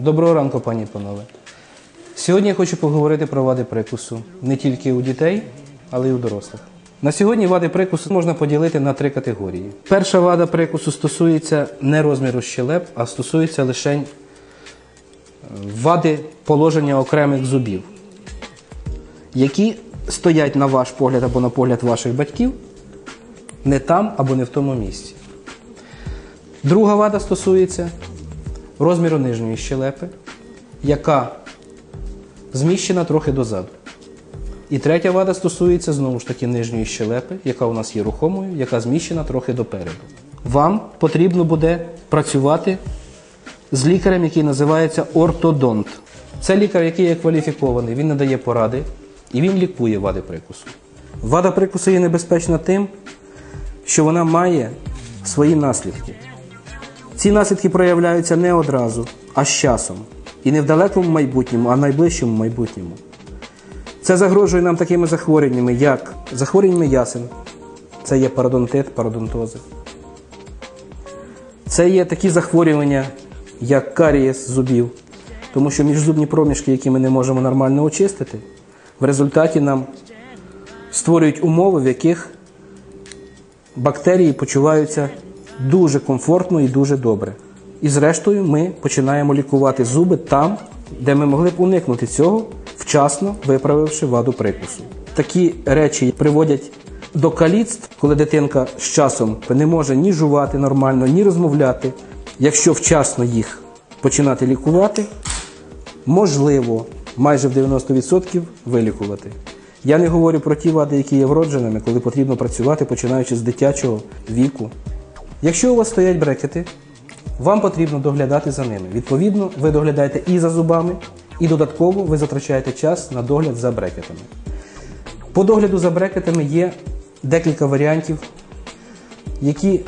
Доброго ранку, пані і панове. Сьогодні я хочу поговорити про вади прикусу не тільки у дітей, але й у дорослих. На сьогодні вади прикусу можна поділити на три категорії. Перша вада прикусу стосується не розміру щелеп, а стосується лише е, вади положення окремих зубів, які стоять на ваш погляд або на погляд ваших батьків не там або не в тому місці. Друга вада стосується розміру нижньої щелепи, яка зміщена трохи дозаду. І третя вада стосується знову ж таки нижньої щелепи, яка у нас є рухомою, яка зміщена трохи допереду. Вам потрібно буде працювати з лікарем, який називається ортодонт. Це лікар, який є кваліфікований, він надає поради і він лікує вади прикусу. Вада прикусу є небезпечна тим, що вона має свої наслідки. Ці наслідки проявляються не одразу, а з часом. І не в далекому майбутньому, а в найближчому майбутньому. Це загрожує нам такими захворюваннями, як захворюваннями ясен, це є пародонтит, пародонтози. Це є такі захворювання, як карієс зубів, тому що міжзубні проміжки, які ми не можемо нормально очистити, в результаті нам створюють умови, в яких бактерії почуваються дуже комфортно і дуже добре. І зрештою ми починаємо лікувати зуби там, де ми могли б уникнути цього, вчасно виправивши ваду прикусу. Такі речі приводять до каліцтв, коли дитинка з часом не може ні жувати нормально, ні розмовляти. Якщо вчасно їх починати лікувати, можливо майже в 90% вилікувати. Я не говорю про ті вади, які є вродженими, коли потрібно працювати починаючи з дитячого віку. Якщо у вас стоять брекети, вам потрібно доглядати за ними. Відповідно, ви доглядаєте і за зубами, і додатково ви затрачаєте час на догляд за брекетами. По догляду за брекетами є декілька варіантів, які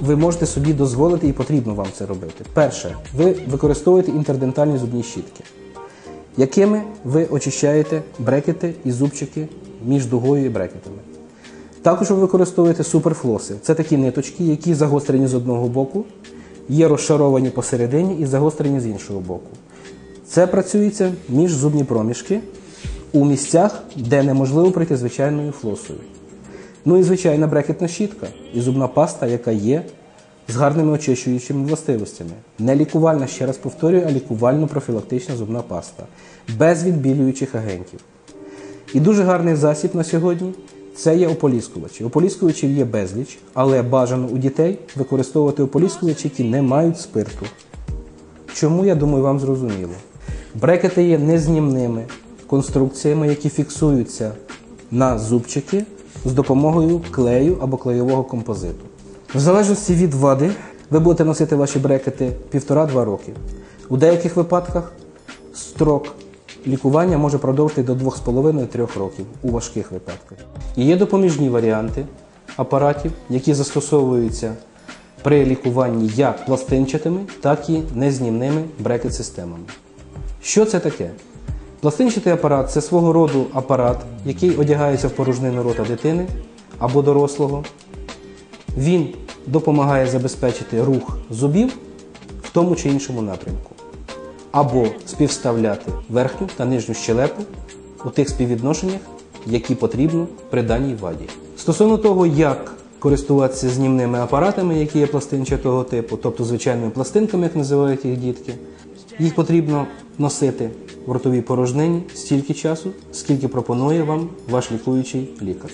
ви можете собі дозволити і потрібно вам це робити. Перше, ви використовуєте інтердентальні зубні щітки, якими ви очищаєте брекети і зубчики між дугою і брекетами. Також ви використовуєте суперфлоси. Це такі ниточки, які загострені з одного боку, є розшаровані посередині і загострені з іншого боку. Це працюється між зубні проміжки у місцях, де неможливо пройти звичайною флосою. Ну і звичайна брекетна щітка і зубна паста, яка є з гарними очищуючими властивостями. Не лікувальна, ще раз повторюю, а лікувально-профілактична зубна паста, без відбілюючих агентів. І дуже гарний засіб на сьогодні це є ополіскувачі. Ополіскувачів є безліч, але бажано у дітей використовувати ополіскувачі, які не мають спирту. Чому, я думаю, вам зрозуміло. Брекети є незнімними конструкціями, які фіксуються на зубчики з допомогою клею або клейового композиту. В залежності від вади, ви будете носити ваші брекети 1,5-2 роки. У деяких випадках строк лікування може продовжити до 2,5-3 років у важких випадках. І є допоміжні варіанти апаратів, які застосовуються при лікуванні як пластинчатими, так і незнімними брекет-системами. Що це таке? Пластинчатий апарат це свого роду апарат, який одягається в порожнину рота дитини або дорослого. Він допомагає забезпечити рух зубів в тому чи іншому напрямку. Або співставляти верхню та нижню щелепу у тих співвідношеннях, які потрібно при даній ваді. Стосовно того, як користуватися знімними апаратами, які є пластинчатого типу, тобто звичайними пластинками, як називають їх дітки, їх потрібно носити в ротовій порожнині стільки часу, скільки пропонує вам ваш лікуючий лікар.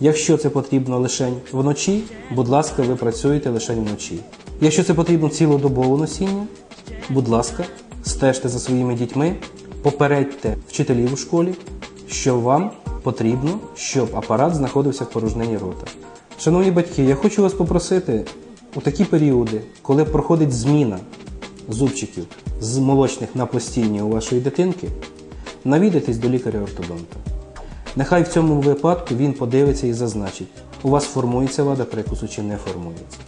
Якщо це потрібно лише вночі, будь ласка, ви працюєте лише вночі. Якщо це потрібно цілодобове носіння, будь ласка, стежте за своїми дітьми, попередьте вчителів у школі, що вам потрібно, щоб апарат знаходився в порожнині рота. Шановні батьки, я хочу вас попросити у такі періоди, коли проходить зміна зубчиків з молочних на постійні у вашої дитинки, навідайтесь до лікаря-ортодонта. Нехай в цьому випадку він подивиться і зазначить, у вас формується вада прикусу чи не формується.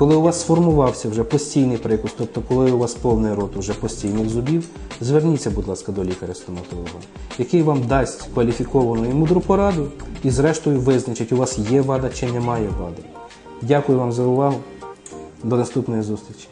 Коли у вас сформувався вже постійний прикус, тобто коли у вас повний рот уже постійних зубів, зверніться, будь ласка, до лікаря-стоматолога, який вам дасть кваліфіковану і мудру пораду і, зрештою, визначить, у вас є вада чи немає вади. Дякую вам за увагу. До наступної зустрічі.